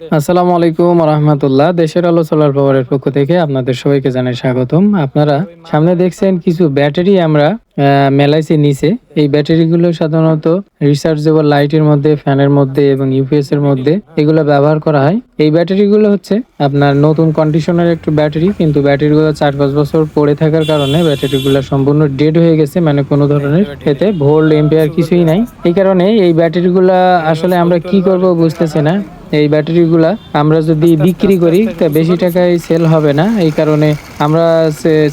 আসসালামু আলাইকুম রহমতুল্লাহ। দেশের আলো সোলার পাওয়ারের পক্ষ থেকে আপনাদের সবাইকে জানাই স্বাগতম। আপনারা সামনে দেখছেন কিছু ব্যাটারি আমরা মেলাইছি নিচে। এই ব্যাটারিগুলো সাধারণত রিচার্জেবল লাইটের মধ্যে ফ্যানের মধ্যে এবং ইউপিএস এর মধ্যে এগুলো ব্যবহার করা হয়। এই ব্যাটারিগুলো হচ্ছে আপনার নতুন কন্ডিশনের একটু ব্যাটারি, কিন্তু ব্যাটারিগুলো চার পাঁচ বছর পড়ে থাকার কারণে ব্যাটারিগুলো সম্পূর্ণ ডেড হয়ে গেছে মানে কোনো ধরনের এতে ভোল্ট এম্পিয়ার কিছুই নাই। এই কারণে এই ব্যাটারিগুলা আসলে আমরা কি করব বুঝতেছি না। এই ব্যাটারিগুলা আমরা যদি বিক্রি করি, তা বেশি টাকায় সেল হবে না। এই কারণে আমরা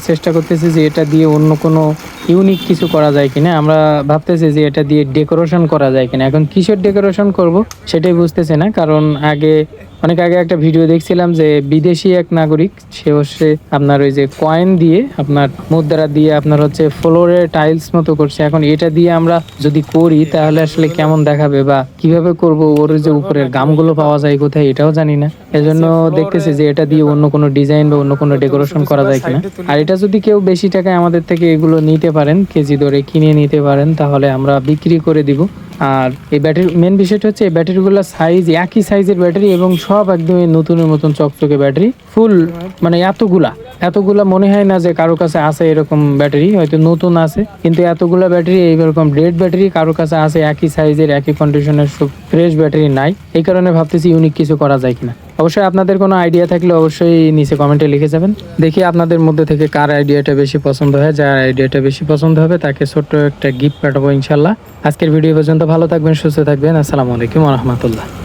চেষ্টা করতেছি যে এটা দিয়ে অন্য কোনো ইউনিক কিছু করা যায় কিনা, আমরা ভাবতেছি যে এটা দিয়ে ডেকোরেশন করা যায় কিনা। এখন কিসের ডেকোরেশন করব, সেটাই বুঝতেছি না, কারণ আগে অনেক আগে একটা ভিডিও দেখছিলাম যে বিদেশি এক নাগরিক সে হচ্ছে আপনার ওই যে কয়েন দিয়ে আপনার মুদ্রা দিয়ে আপনার হচ্ছে ফ্লোরে টাইলস মতো করছে। এখন এটা দিয়ে আমরা যদি করি তাহলে আসলে কেমন দেখাবে বা কীভাবে করব? ওর যে উপরের গামগুলো পাওয়া যায় কোথায় এটাও জানি না। এজন্য দেখতেছি যে এটা দিয়ে অন্য কোনো ডিজাইন বা অন্য কোনো ডেকোরেশন করা যায় কিনা। আর এটা যদি কেউ বেশি টাকায় আমাদের থেকে এগুলো নিতে পারেন কেজি ধরে কিনে নিতে পারেন তাহলে আমরা বিক্রি করে দিব। আর এই ব্যাটারি মেন বিষয়টা হচ্ছে এই ব্যাটারিগুলো সাইজ একই সাইজের ব্যাটারি এবং সব একদমই নতুনের মতন চকচকে ব্যাটারি ফুল মানে এতগুলা এতগুলা মনে হয় না যে কারও কাছে আছে এরকম ব্যাটারি হয়তো নতুন আছে, কিন্তু এতগুলা ব্যাটারি এইরকম ডেড ব্যাটারি কারও কাছে আছে, একই সাইজের একই কন্ডিশনের সব ফ্রেশ ব্যাটারি নাই। এই কারণে ভাবতেছি ইউনিক কিছু করা যায় কিনা। অবশ্যই আপনাদের কোনো আইডিয়া থাকলে অবশ্যই নিচে কমেন্টে লিখে যাবেন। দেখি আপনাদের মধ্যে থেকে কার আইডিয়াটা বেশি পছন্দ হয়। যার আইডিয়াটা বেশি পছন্দ হবে, তাকে ছোট্ট একটা গিফট পাঠাবো ইনশাল্লাহ আজকের ভিডিও পর্যন্ত ভালো থাকবেন, সুস্থ থাকবেন। আসসালামু আলাইকুম রহমতুল্লাহ।